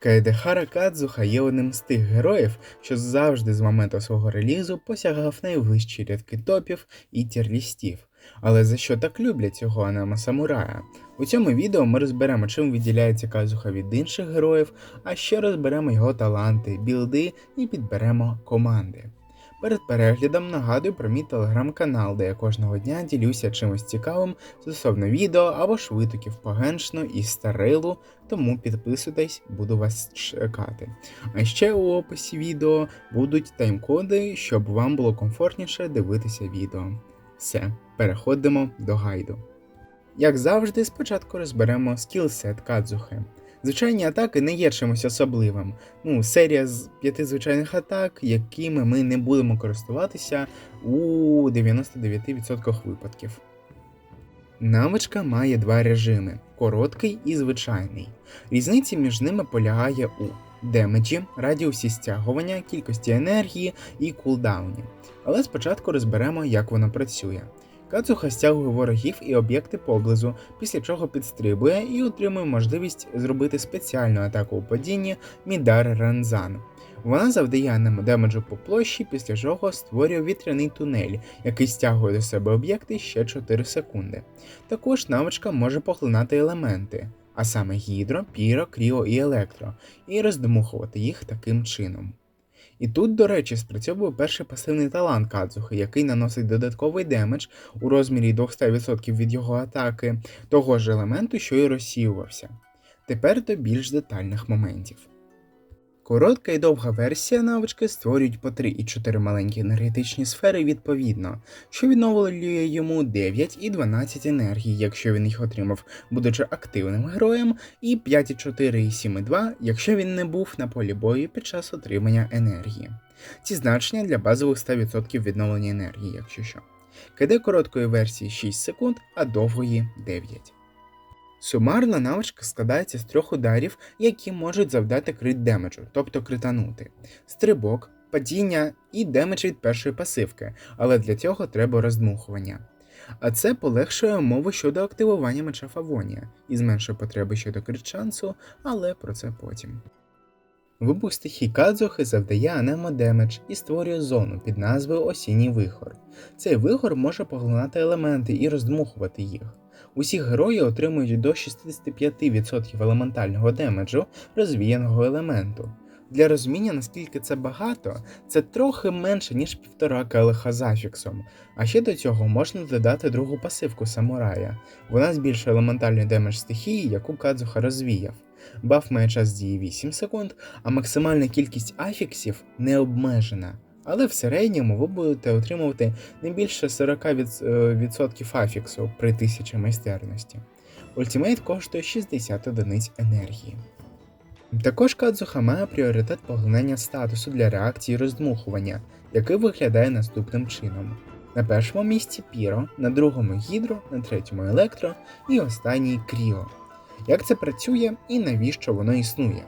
Кайдехара Кадзуха є одним з тих героїв, що завжди з моменту свого релізу посягав найвищі рядки топів і тірлістів. Але за що так люблять цього анема самурая? У цьому відео ми розберемо, чим виділяється Казуха від інших героїв, а ще розберемо його таланти, білди і підберемо команди. Перед переглядом нагадую про мій телеграм-канал, де я кожного дня ділюся чимось цікавим стосовно відео або ж витоків по і старилу, тому підписуйтесь, буду вас чекати. А ще у описі відео будуть тайм-коди, щоб вам було комфортніше дивитися відео. Все, переходимо до гайду. Як завжди, спочатку розберемо скілсет Кадзухи. Звичайні атаки не є чимось особливим. Ну, серія з п'яти звичайних атак, якими ми не будемо користуватися у 99% випадків. Навичка має два режими короткий і звичайний. Різниця між ними полягає у демеджі, радіусі стягування, кількості енергії і кулдауні. Але спочатку розберемо, як воно працює. Кацуха стягує ворогів і об'єкти поблизу, після чого підстрибує і отримує можливість зробити спеціальну атаку у падінні Мідар Ранзан. Вона завдає анему демеджу по площі, після чого створює вітряний тунель, який стягує до себе об'єкти ще 4 секунди. Також навичка може поглинати елементи, а саме гідро, піро, кріо і електро, і роздмухувати їх таким чином. І тут, до речі, спрацьовує перший пасивний талант Кадзухи, який наносить додатковий демедж у розмірі 200% від його атаки, того ж елементу, що й розсіювався. Тепер до більш детальних моментів. Коротка і довга версія навички створюють по 3 і 4 маленькі енергетичні сфери відповідно, що відновлює йому 9 і 12 енергій, якщо він їх отримав, будучи активним героєм, і 5,4 і 7,2, якщо він не був на полі бою під час отримання енергії. Ці значення для базових 100% відновлення енергії, якщо що. КД короткої версії 6 секунд, а довгої 9. Сумарна навичка складається з трьох ударів, які можуть завдати крит демеджу, тобто кританути, стрибок, падіння і демедж від першої пасивки, але для цього треба роздмухування. А це полегшує умови щодо активування меча Фавонія і зменшує потреби щодо крит-шансу, але про це потім. Вибух стихій Кадзухи завдає Анемо демедж і створює зону під назвою Осінній вихор. Цей вихор може поглинати елементи і роздмухувати їх. Усі герої отримують до 65% елементального демеджу розвіяного елементу. Для розуміння, наскільки це багато, це трохи менше, ніж півтора келиха з афіксом, а ще до цього можна додати другу пасивку самурая. Вона збільшує елементальний демедж стихії, яку Кадзуха розвіяв. Баф має час дії 8 секунд, а максимальна кількість афіксів не обмежена. Але в середньому ви будете отримувати не більше 40% афіксу при 1000 майстерності. Ультимейт коштує 60 одиниць енергії. Також Кадзуха має пріоритет поглинання статусу для реакції роздмухування, який виглядає наступним чином. На першому місці Піро, на другому Гідро, на третьому Електро і останній Кріо. Як це працює і навіщо воно існує?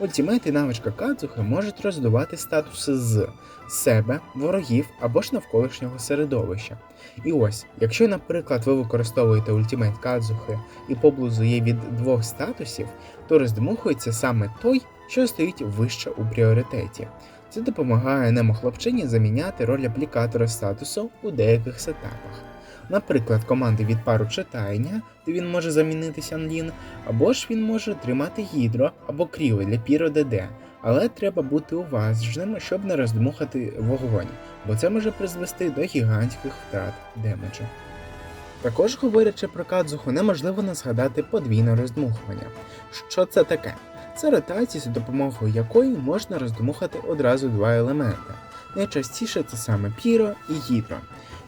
Ультимейт і навичка Кадзухи можуть роздувати статуси з себе, ворогів або ж навколишнього середовища. І ось, якщо, наприклад, ви використовуєте ультимейт Кадзухи і поблизу є від двох статусів, то роздмухується саме той, що стоїть вище у пріоритеті. Це допомагає немо хлопчині заміняти роль аплікатора статусу у деяких сетапах. Наприклад, команди від пару читання, де він може замінитися Анлін, або ж він може тримати гідро або кріо для Піро ДД, але треба бути уважним, щоб не роздмухати вогонь, бо це може призвести до гігантських втрат демеджу. Також говорячи про Кадзуху, неможливо не згадати подвійне роздмухування. Що це таке? Це ротація, за допомогою якої можна роздмухати одразу два елемента. Найчастіше це саме Піро і Гідро.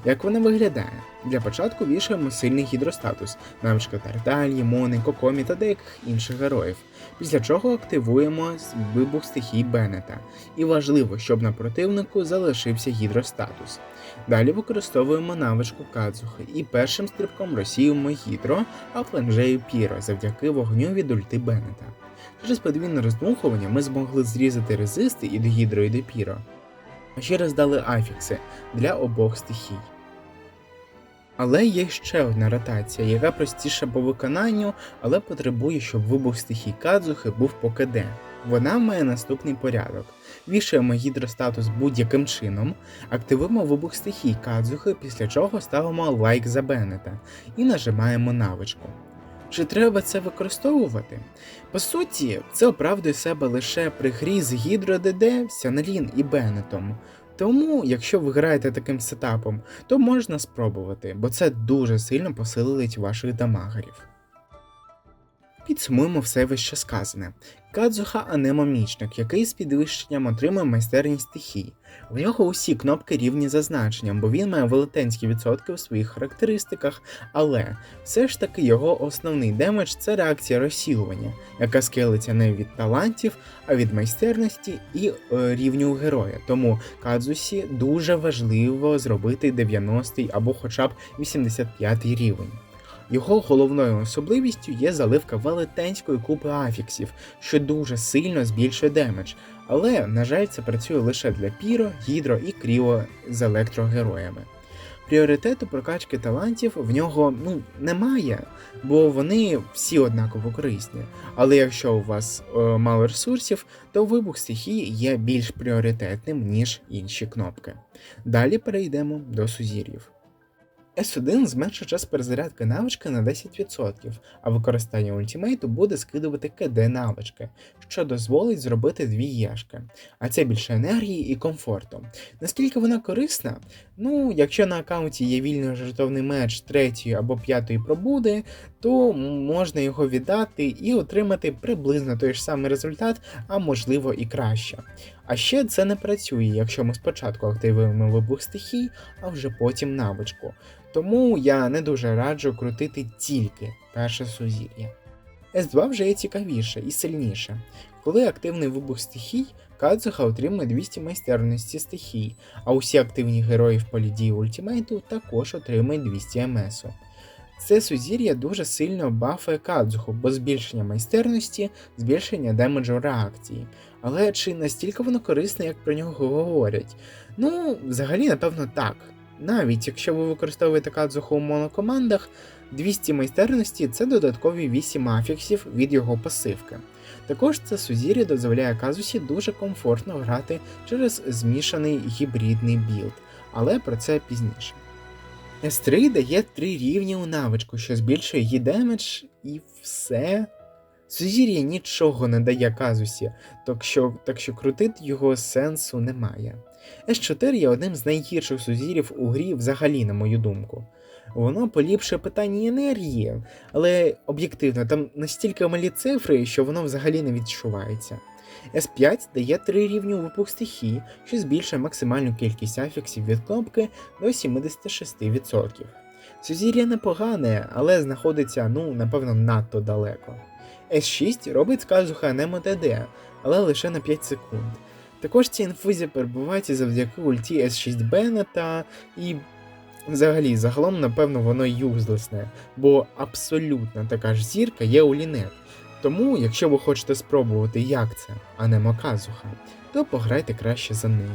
Як вона виглядає? Для початку вішаємо сильний гідростатус, навичка Тарталії, Мони, Кокомі та деяких інших героїв, після чого активуємо вибух стихій Беннета. І важливо, щоб на противнику залишився гідростатус. Далі використовуємо навичку Кадзухи і першим стрибком розсіюємо гідро, а фланжею Піро завдяки вогню від ульти Беннета. Через подвійне роздмухування ми змогли зрізати резисти і до гідро, і до Піро. Ще раз дали афікси для обох стихій. Але є ще одна ротація, яка простіша по виконанню, але потребує, щоб вибух стихій Кадзухи був по КД. Вона має наступний порядок. Вішаємо гідростатус будь-яким чином, активуємо вибух стихій Кадзухи, після чого ставимо лайк за Беннета і нажимаємо навичку. Чи треба це використовувати? По суті, це оправдує себе лише при грі з Гідро ДД, Сянелін і Беннетом. Тому, якщо ви граєте таким сетапом, то можна спробувати, бо це дуже сильно посилить ваших дамагерів. Підсумуємо все вище сказане. Кадзуха анемомічник, який з підвищенням отримує майстерність стихій. В нього усі кнопки рівні за значенням, бо він має велетенські відсотки у своїх характеристиках, але все ж таки його основний демедж це реакція розсілування, яка скелиться не від талантів, а від майстерності і е, рівню героя. Тому Кадзусі дуже важливо зробити 90 або хоча б 85 рівень. Його головною особливістю є заливка велетенської купи афіксів, що дуже сильно збільшує демедж, але, на жаль, це працює лише для Піро, Гідро і Кріо з електрогероями. Пріоритету прокачки талантів в нього ну, немає, бо вони всі однаково корисні. Але якщо у вас е, мало ресурсів, то вибух стихії є більш пріоритетним, ніж інші кнопки. Далі перейдемо до сузір'їв. S1 зменшить час перезарядки навички на 10%, а використання ультимейту буде скидувати КД навички, що дозволить зробити дві яшки. а це більше енергії і комфорту. Наскільки вона корисна? Ну, якщо на аккаунті є вільний жертовний меч третьої або п'ятої пробуди, то можна його віддати і отримати приблизно той ж самий результат, а можливо і краще. А ще це не працює, якщо ми спочатку активуємо вибух стихій, а вже потім навичку. Тому я не дуже раджу крутити тільки перше сузір'я. С2 вже є цікавіше і сильніше. Коли активний вибух стихій, Кадзуха отримує 200 майстерності стихій, а усі активні герої в полі дії ультимейту також отримують 200 МСу. Це сузір'я дуже сильно бафає Кадзуху, бо збільшення майстерності, збільшення демеджу реакції. Але чи настільки воно корисне, як про нього говорять? Ну, взагалі, напевно, так. Навіть якщо ви використовуєте Кадзуху у монокомандах, 200 майстерності це додаткові 8 афіксів від його пасивки. Також це сузір'я дозволяє Казусі дуже комфортно грати через змішаний гібридний білд, але про це пізніше. S3 дає 3 рівні у навичку, що збільшує її демедж і все. Сузір'я нічого не дає казусі, так що, так що крутити його сенсу немає. С4 є одним з найгірших сузірів у грі взагалі, на мою думку. Воно поліпшує питання енергії, але об'єктивно там настільки малі цифри, що воно взагалі не відчувається. S5 дає 3 рівні випух стихії, що збільшує максимальну кількість афіксів від кнопки до 76%. Сузір'я непогане, але знаходиться, ну, напевно, надто далеко. S6 робить сказуха Немо ТД, але лише на 5 секунд. Також ці інфузії перебувають завдяки ульті S6 Беннета і взагалі загалом, напевно, воно юзлесне, бо абсолютно така ж зірка є у Лінет. Тому, якщо ви хочете спробувати, як це, а не Маказуха, то пограйте краще за нею.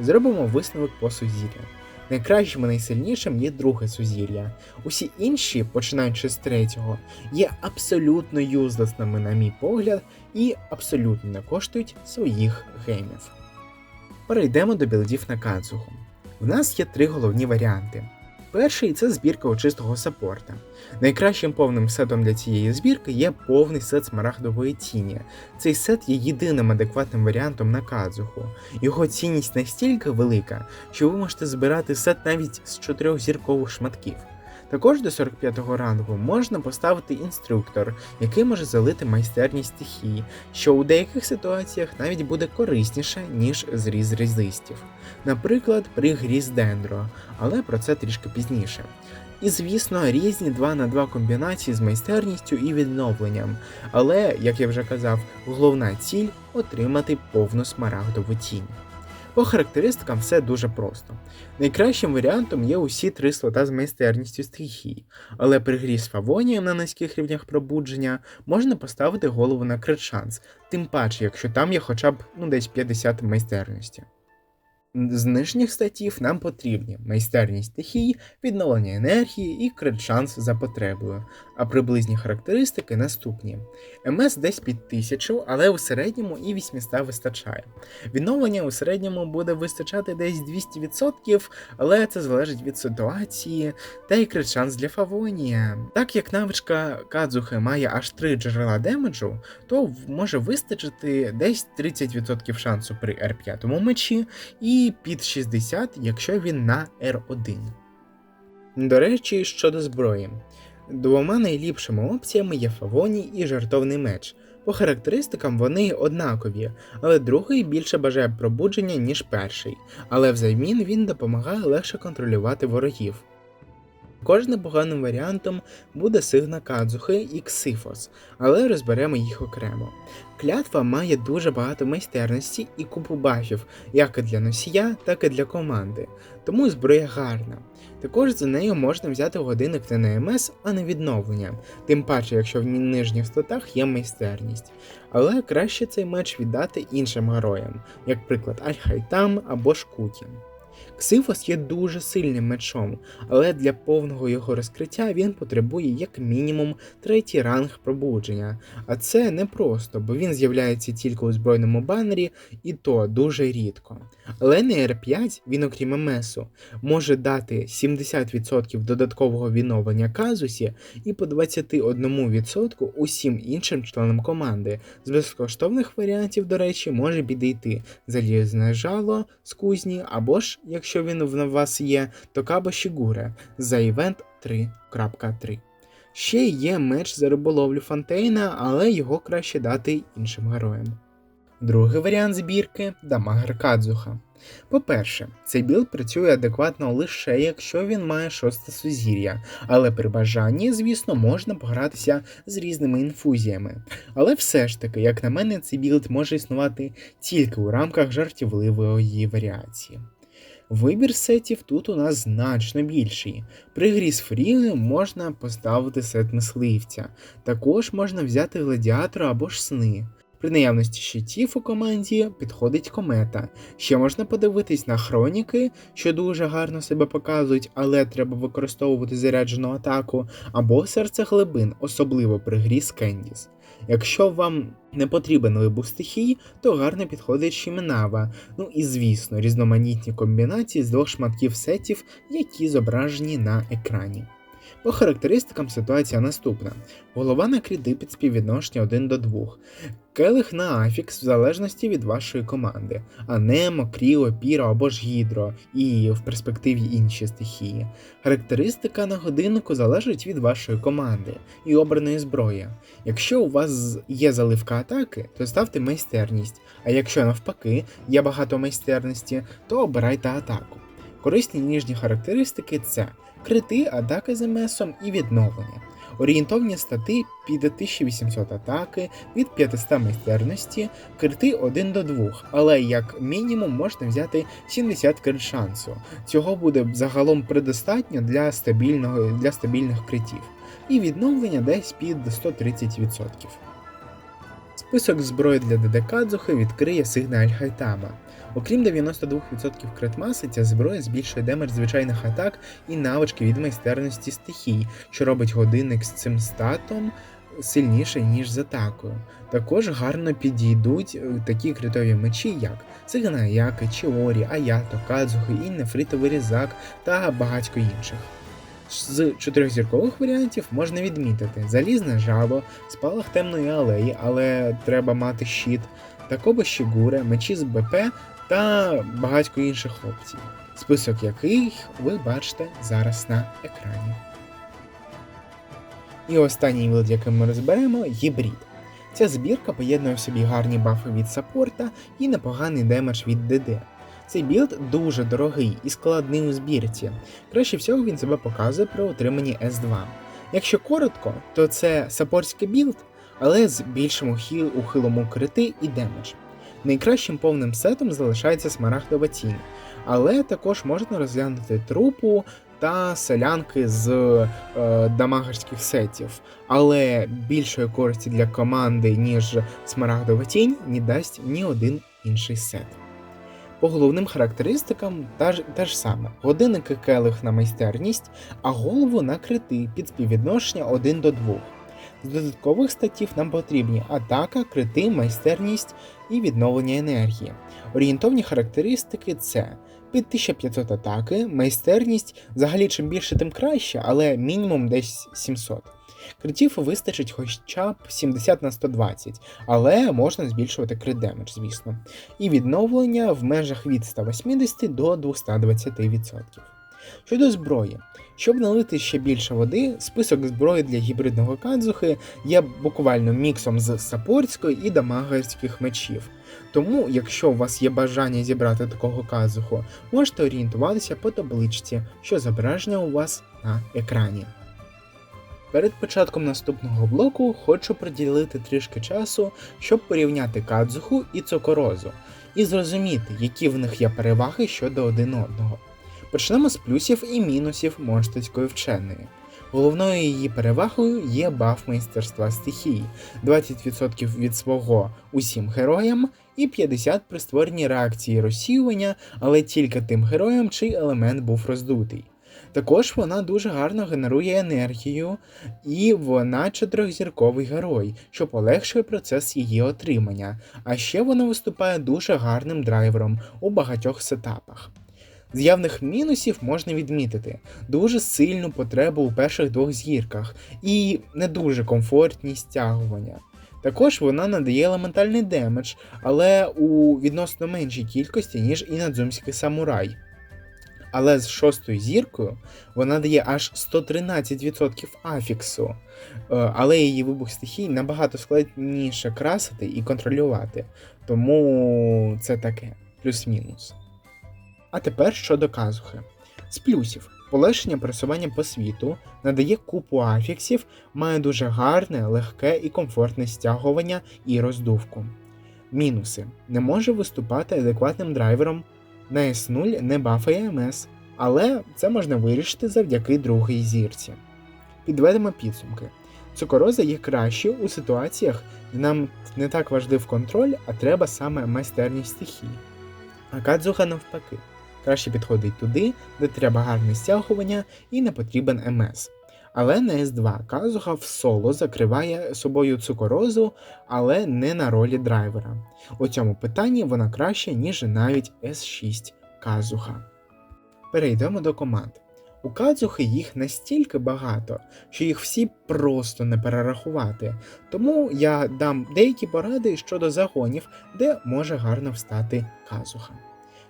Зробимо висновок по сузір'я. Найкращим і найсильнішим є друге сузір'я. Усі інші, починаючи з третього, є абсолютно юзлесними, на мій погляд, і абсолютно не коштують своїх геймів. Перейдемо до білдів на Кадзуху. В нас є три головні варіанти. Перший це збірка очистого саппорта. Найкращим повним сетом для цієї збірки є повний сет смарагдової тіні. Цей сет є єдиним адекватним варіантом на казуху. Його цінність настільки велика, що ви можете збирати сет навіть з чотирьох зіркових шматків. Також до 45-го рангу можна поставити інструктор, який може залити майстерність стихії, що у деяких ситуаціях навіть буде корисніше, ніж зріз резистів. Наприклад, при грі з дендро, але про це трішки пізніше. І, звісно, різні 2 на 2 комбінації з майстерністю і відновленням. Але, як я вже казав, головна ціль отримати повну смарагдову тінь. По характеристикам все дуже просто. Найкращим варіантом є усі три слота з майстерністю стихії, але при грі з фавонієм на низьких рівнях пробудження можна поставити голову на крит шанс, тим паче, якщо там є хоча б ну, десь 50 майстерності. З нижніх статів нам потрібні майстерність стихій, відновлення енергії і крит шанс за потребою, а приблизні характеристики наступні. МС десь під 1000, але у середньому і 800 вистачає. Відновлення у середньому буде вистачати десь 200%, але це залежить від ситуації та й крит шанс для Фавонія. Так як навичка Кадзухи має аж 3 джерела демеджу, то може вистачити десь 30% шансу при R5 мечі. і під 60, якщо він на R1. До речі, щодо зброї. Двома найліпшими опціями є фавоні і жартовний меч. По характеристикам вони однакові, але другий більше бажає пробудження, ніж перший, але взаймін він допомагає легше контролювати ворогів. Також непоганим варіантом буде сигна Кадзухи і Ксифос, але розберемо їх окремо. Клятва має дуже багато майстерності і купу бафів, як і для носія, так і для команди, тому зброя гарна. Також за нею можна взяти годинник не на МС, а на відновлення, тим паче, якщо в нижніх статах є майстерність. Але краще цей меч віддати іншим героям, як приклад Альхайтам або Шкутін. Ксифос є дуже сильним мечом, але для повного його розкриття він потребує як мінімум третій ранг пробудження, а це непросто, бо він з'являється тільки у збройному банері, і то дуже рідко. Але на R5 він, окрім МСу, може дати 70% додаткового відновлення казусі і по 21% усім іншим членам команди. З безкоштовних варіантів, до речі, може підійти залізне жало з кузні або ж якщо він в вас є, то Кабо Шігуре за івент 3.3. Ще є меч за риболовлю Фонтейна, але його краще дати іншим героям. Другий варіант збірки Дамагер Кадзуха. По-перше, цей білд працює адекватно лише якщо він має шосте сузір'я, але при бажанні, звісно, можна погратися з різними інфузіями. Але все ж таки, як на мене, цей білд може існувати тільки у рамках жартівливої варіації. Вибір сетів тут у нас значно більший. При грі з фріли можна поставити сет мисливця, також можна взяти гладіатора або ж сни. При наявності щитів у команді підходить комета. Ще можна подивитись на хроніки, що дуже гарно себе показують, але треба використовувати заряджену атаку, або серце глибин, особливо при грі з Кендіс. Якщо вам не потрібен вибух стихій, то гарно підходить Шіменава, ну і звісно, різноманітні комбінації з двох шматків сетів, які зображені на екрані. По характеристикам ситуація наступна: голова на під співвідношення 1 до 2, келих на афікс в залежності від вашої команди, Анемо, Кріо, Піро або ж Гідро, і в перспективі інші стихії. Характеристика на годиннику залежить від вашої команди і обраної зброї. Якщо у вас є заливка атаки, то ставте майстерність, а якщо навпаки є багато майстерності, то обирайте атаку. Корисні ніжні характеристики це крити, атаки з МСом і відновлення. Орієнтовні стати під 1800 атаки від 500 майстерності, крити 1 до 2, але як мінімум можна взяти 70 крит шансу. Цього буде загалом предостатньо для стабільного, для стабільних критів. І відновлення десь під 130%. Список зброї для Дедекадзухи відкриє сигналь Хайтама. Окрім 92% критмаси, ця зброя збільшує демедж звичайних атак і навички від майстерності стихій, що робить годинник з цим статом сильніше, ніж з атакою. Також гарно підійдуть е, такі критові мечі, як Циганаяки, Чіорі, Аято, Кадзухи, і Нефритовий Різак та багатько інших. З чотирьохзіркових варіантів можна відмітити залізне жало, спалах темної алеї, але треба мати щит, Такоба Щігуре, мечі з БП та багатько інших опцій, список яких ви бачите зараз на екрані. І останній вилд, який ми розберемо, гібрид. Ця збірка поєднує в собі гарні бафи від саппорта і непоганий демедж від ДД. Цей білд дуже дорогий і складний у збірці. Краще всього він себе показує при отриманні S2. Якщо коротко, то це саппортський білд, але з більшим ухилом у крити і демедж. Найкращим повним сетом залишається смарагдова тінь, але також можна розглянути трупу та селянки з е, дамагерських сетів. Але більшої користі для команди, ніж смарагдова тінь, не дасть ні один інший сет. По головним характеристикам та ж, те ж саме: годинники келих на майстерність, а голову на крити під співвідношення 1 до 2. З додаткових статтів нам потрібні атака, крити, майстерність і відновлення енергії. Орієнтовні характеристики це під 1500 атаки, майстерність, взагалі чим більше, тим краще, але мінімум десь 700. Критів вистачить хоча б 70 на 120, але можна збільшувати крит демедж, звісно. І відновлення в межах від 180 до 220%. Щодо зброї, щоб налити ще більше води, список зброї для гібридного кадзухи є буквально міксом з сапорської і дамагерських мечів. Тому, якщо у вас є бажання зібрати такого казуху, можете орієнтуватися по табличці, що зображення у вас на екрані. Перед початком наступного блоку хочу приділити трішки часу, щоб порівняти кадзуху і цукорозу, і зрозуміти, які в них є переваги щодо один одного. Почнемо з плюсів і мінусів монштицької вченої. Головною її перевагою є баф майстерства стихій, 20% від свого усім героям і 50 при створенні реакції розсіювання, але тільки тим героям, чий елемент був роздутий. Також вона дуже гарно генерує енергію, і вона чотирьохзірковий герой, що полегшує процес її отримання, а ще вона виступає дуже гарним драйвером у багатьох сетапах. З явних мінусів можна відмітити дуже сильну потребу у перших двох зірках і не дуже комфортні стягування. Також вона надає елементальний демедж, але у відносно меншій кількості, ніж і надзумський самурай. Але з шостою зіркою вона дає аж 113% афіксу, е, але її вибух стихій набагато складніше красити і контролювати. Тому це таке плюс-мінус. А тепер щодо казухи. З плюсів. Полегшення пересування по світу, надає купу афіксів, має дуже гарне, легке і комфортне стягування і роздувку. Мінуси не може виступати адекватним драйвером на S0 не бафає МС, але це можна вирішити завдяки другій зірці. Підведемо підсумки. Цукороза є краще у ситуаціях, де нам не так важлив контроль, а треба саме майстерність стихій. А кадзуха навпаки краще підходить туди, де треба гарне стягування і не потрібен МС. Але на S2 Казуха в соло закриває собою цукорозу, але не на ролі драйвера. У цьому питанні вона краще, ніж навіть S6 Казуха. Перейдемо до команд. У Кадзухи їх настільки багато, що їх всі просто не перерахувати, тому я дам деякі поради щодо загонів, де може гарно встати Казуха.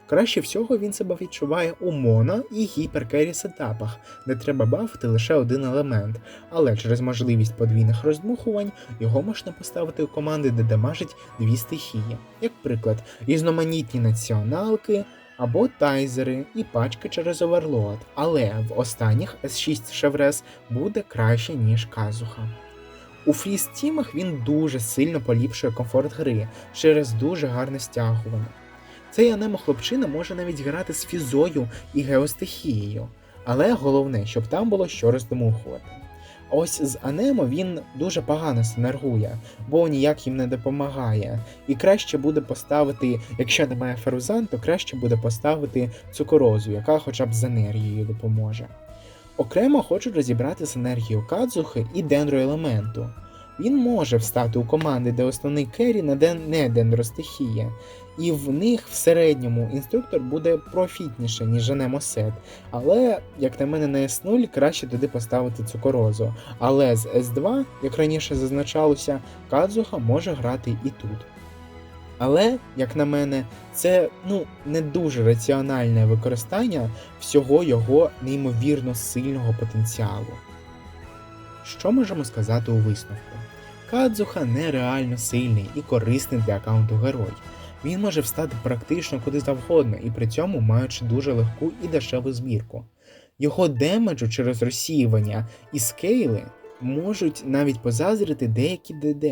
Краще всього він себе відчуває у моно і гіперкері сетапах, де треба бафити лише один елемент, але через можливість подвійних роздмухувань його можна поставити у команди, де дамажить дві стихії, як приклад, різноманітні націоналки. Або тайзери і пачки через оверлоад, але в останніх S6 Шеврес буде краще, ніж казуха. У фрістімах він дуже сильно поліпшує комфорт гри через дуже гарне стягування. Цей анемо хлопчина може навіть грати з фізою і геостихією, але головне, щоб там було що роздмухувати. Ось з Анемо він дуже погано синергує, бо ніяк їм не допомагає. І краще буде поставити, якщо немає ферузан, то краще буде поставити цукорозу, яка хоча б з енергією допоможе. Окремо хочу розібрати з енергією кадзухи і дендроелементу. Він може встати у команди, де основний керрі не дендростихія, і в них в середньому інструктор буде профітніше, ніж Сет. Але, як на мене, на S0 краще туди поставити цукорозу. Але з S2, як раніше зазначалося, Кадзуха може грати і тут. Але, як на мене, це ну, не дуже раціональне використання всього його неймовірно сильного потенціалу. Що можемо сказати у висновку? Кадзуха нереально сильний і корисний для аккаунту герой. Він може встати практично куди завгодно і при цьому маючи дуже легку і дешеву збірку. Його демеджу через розсіювання і скейли можуть навіть позазрити деякі ДД.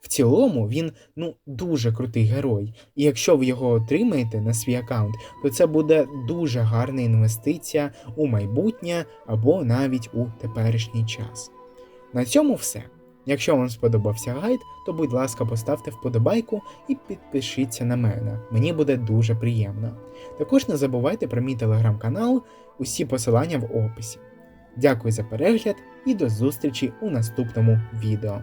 В цілому він ну дуже крутий герой, і якщо ви його отримаєте на свій аккаунт, то це буде дуже гарна інвестиція у майбутнє або навіть у теперішній час. На цьому все. Якщо вам сподобався гайд, то будь ласка, поставте вподобайку і підпишіться на мене. Мені буде дуже приємно. Також не забувайте про мій телеграм-канал, усі посилання в описі. Дякую за перегляд і до зустрічі у наступному відео.